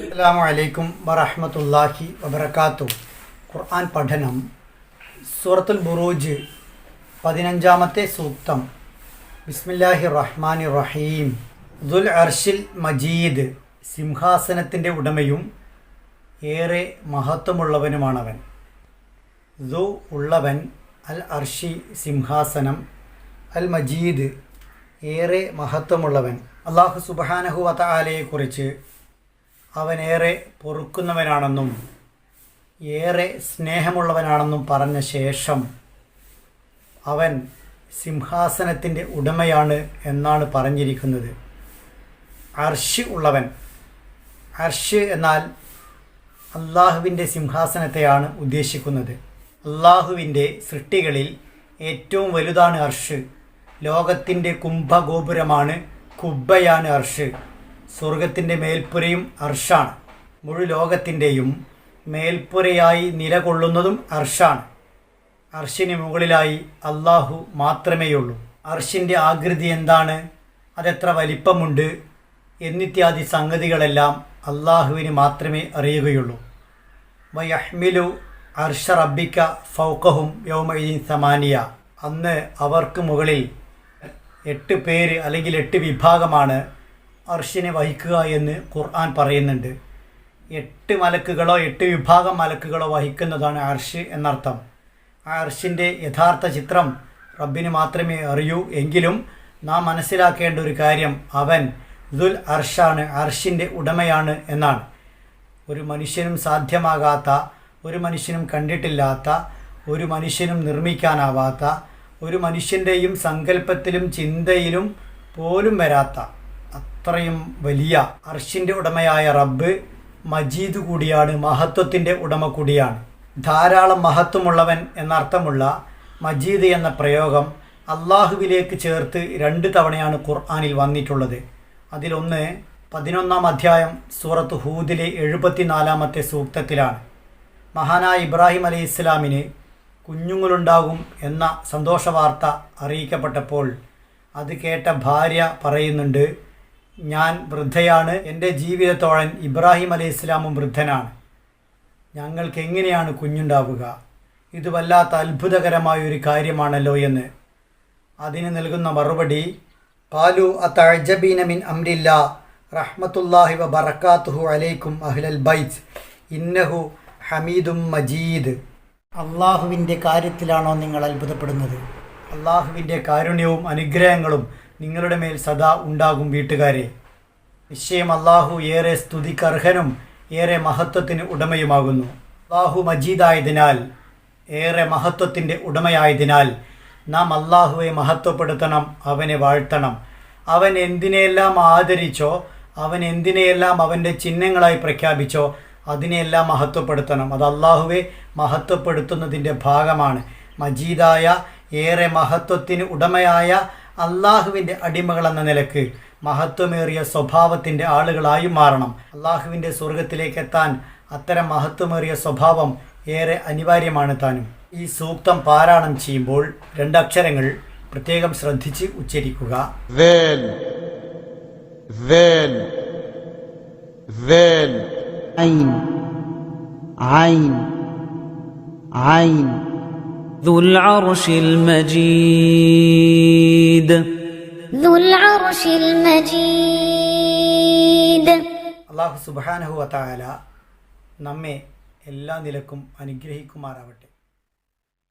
അസ്സാം വലൈക്കും വറഹമത്തല്ലാഹി വബർക്കാത്തു ഖുർആൻ പഠനം സൂറത്തുൽ ബുറൂജ് പതിനഞ്ചാമത്തെ സൂക്തം. ബിസ്മില്ലാഹി റഹ്മാൻ റഹീം ദുൽ അർഷിൽ മജീദ് സിംഹാസനത്തിന്റെ ഉടമയും ഏറെ മഹത്വമുള്ളവനുമാണവൻ. ദു ഉള്ളവൻ അൽ അർഷി സിംഹാസനം അൽ മജീദ് ഏറെ മഹത്വമുള്ളവൻ. അള്ളാഹു സുബാനഹു വതആലയെക്കുറിച്ച് അവനേറെ പൊറുക്കുന്നവനാണെന്നും ഏറെ സ്നേഹമുള്ളവനാണെന്നും പറഞ്ഞ ശേഷം അവൻ സിംഹാസനത്തിന്റെ ഉടമയാണ് എന്നാണ് പറഞ്ഞിരിക്കുന്നത്. അർഷ് ഉള്ളവൻ. അർഷ് എന്നാൽ അള്ളാഹുവിന്റെ സിംഹാസനത്തെയാണ് ഉദ്ദേശിക്കുന്നത്. അള്ളാഹുവിന്റെ സൃഷ്ടികളിൽ ഏറ്റവും വലുതാണ് അർഷ്. ലോകത്തിന്റെ കുംഭഗോപുരമാണ് കുബ്ബയാണ് അർഷ്. സ്വർഗത്തിന്റെ മേൽപ്പുരയും അർഷാണ്. മുഴു ലോകത്തിന്റെയും മേൽപ്പുരയായി നിലകൊള്ളുന്നതും അർഷാണ്. അർഷിന് മുകളിലായി അള്ളാഹു മാത്രമേയുള്ളൂ. അർഷിന്റെ ആകൃതി എന്താണ്? അതെത്ര വലിപ്പമുണ്ട്? എന്നിത്യാദി സംഗതികളെല്ലാം അള്ളാഹുവിന് മാത്രമേ അറിയുകയുള്ളൂ. വയഹ്മിലു അർഷ റബ്ബിക്ക ഫൗക്കഹും യൗമീൻ സമാനിയ. അന്ന് അവർക്ക് മുകളിൽ എട്ട് പേര് അല്ലെങ്കിൽ എട്ട് വിഭാഗമാണ് അർഷിനെ വഹിക്കുക എന്ന് ഖുർആൻ പറയുന്നുണ്ട്. എട്ട് മലക്കുകളോ എട്ട് വിഭാഗം മലക്കുകളോ വഹിക്കുന്നതാണ് അർഷ് എന്നർത്ഥം. ആ അർഷിന്റെ യഥാർത്ഥ ചിത്രം റബ്ബിന് മാത്രമേ അറിയൂ. എങ്കിലും നാം മനസ്സിലാക്കേണ്ട ഒരു കാര്യം അവൻ ദുൽ അർഷാണ് അർഷിന്റെ ഉടമയാണ് എന്നാണ്. ഒരു മനുഷ്യനും സാധ്യമാകാത്ത ഒരു മനുഷ്യനും കണ്ടിട്ടില്ലാത്ത ഒരു മനുഷ്യനും നിർമ്മിക്കാനാവാത്ത ഒരു മനുഷ്യന്റെയും സങ്കല്പത്തിലും ചിന്തയിലും പോലും വരാത്ത അത്രയും വലിയ അർഷിന്റെ ഉടമയായ റബ്ബ് മജീദ് കൂടിയാണ് മഹത്വത്തിന്റെ ഉടമ കൂടിയാണ്. ധാരാളം മഹത്വമുള്ളവൻ എന്നർത്ഥമുള്ള മജീദ് എന്ന പ്രയോഗം അള്ളാഹുവിലേക്ക് ചേർത്ത് രണ്ട് തവണയാണ് ഖുർആാനിൽ വന്നിട്ടുള്ളത്. അതിലൊന്ന് പതിനൊന്നാം അധ്യായം സൂറത്ത് ഹൂദിലെ എഴുപത്തിനാലാമത്തെ സൂക്തത്തിലാണ്. മഹാനായ ഇബ്രാഹിം അലി ഇസ്ലാമിന് കുഞ്ഞുങ്ങളുണ്ടാകും എന്ന സന്തോഷവാർത്ത അറിയിക്കപ്പെട്ടപ്പോൾ അത് കേട്ട ഭാര്യ പറയുന്നുണ്ട് ഞാൻ വൃദ്ധയാണ്. എന്റെ ജീവിതത്തോഴൻ ഇബ്രാഹിം അലൈഹി ഇസ്ലാമും വൃദ്ധനാണ്. ഞങ്ങൾക്ക് എങ്ങനെയാണ് കുഞ്ഞുണ്ടാവുക? ഇത് വല്ലാത്ത അത്ഭുതകരമായ ഒരു കാര്യമാണല്ലോ എന്ന്. അതിന് നൽകുന്ന മറുപടി പാലു അത്തഴബീന മിൻ അംരില്ല റഹ്മത്തുല്ലാഹി വ ബറക്കാത്തുഹു അലൈക്കും അഹ്ലൽ ബൈത്ത്. ഇന്നഹു ഹമീദും മജീദ്. അള്ളാഹുവിന്റെ കാര്യത്തിലാണോ നിങ്ങൾ അത്ഭുതപ്പെടുന്നത്? അള്ളാഹുവിന്റെ കാരുണ്യവും അനുഗ്രഹങ്ങളും നിങ്ങളുടെ മേൽ സദാ ഉണ്ടാകും വീട്ടുകാരെ. നിശ്ചയം അള്ളാഹു ഏറെ സ്തുതിക്കർഹനും ഏറെ മഹത്വത്തിന് ഉടമയുമാകുന്നു. അള്ളാഹു മജീദായതിനാൽ ഏറെ മഹത്വത്തിന്റെ ഉടമയായതിനാൽ നാം അള്ളാഹുവെ മഹത്വപ്പെടുത്തണം അവനെ വാഴ്ത്തണം. അവൻ എന്തിനെയെല്ലാം ആദരിച്ചോ അവൻ എന്തിനെയെല്ലാം അവന്റെ ചിഹ്നങ്ങളായി പ്രഖ്യാപിച്ചോ അതിനെയെല്ലാം മഹത്വപ്പെടുത്തണം. അത് അള്ളാഹുവെ മഹത്വപ്പെടുത്തുന്നതിന്റെ ഭാഗമാണ്. മജീദായ ഏറെ മഹത്വത്തിന് ഉടമയായ അള്ളാഹുവിന്റെ അടിമകൾ എന്ന നിലയ്ക്ക് മഹത്വമേറിയ സ്വഭാവത്തിന്റെ ആളുകളായി മാറണം. അള്ളാഹുവിന്റെ സ്വർഗത്തിലേക്ക് എത്താൻ അത്തരം മഹത്വമേറിയ സ്വഭാവം ഏറെ അനിവാര്യമാണ് താനും. ഈ സൂക്തം പാരായണം ചെയ്യുമ്പോൾ രണ്ടക്ഷരങ്ങൾ പ്രത്യേകം ശ്രദ്ധിച്ച് ഉച്ചരിക്കുക. ഐൻ ഐൻ ഐൻ ذو العرش المجيد ذو العرش المجيد അള്ളാഹു സുബാനഹു വത്തായാല നമ്മെ എല്ലാ നിലക്കും അനുഗ്രഹിക്കുമാറാവട്ടെ